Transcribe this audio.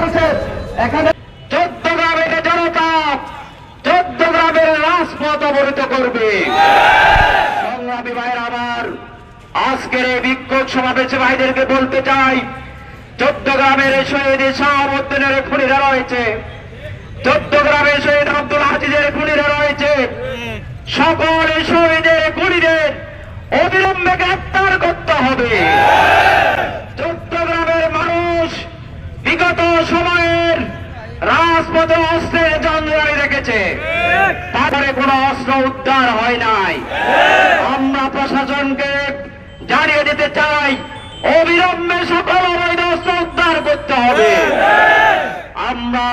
করেছে। এখানে চোদ্দ গ্রামের জনতা, চোদ্দ গ্রামের রাজপথ অবহিত করবে। সংগ্রামী ভাইয়ের আবার আজকের এই বিক্ষোভ সমাবেশে ভাইদেরকে বলতে চাই, চোদ্দ গ্রামের শহীদ শাহাবুদ্দিনের খুনিরা রয়েছে। চোদ্দ গ্রামের শহীদ আব্দুল হাজিদের খুনিরা রয়েছে। সকল শহীদের খুনিদের অবিলম্বে গ্রেপ্তার অস্ত্র উদ্ধার হয় নাই। আমরা প্রশাসনকে জানিয়ে দিতে চাই, অবিলম্বে সকল অবৈধ অস্ত্র উদ্ধার করতে হবে। আমরা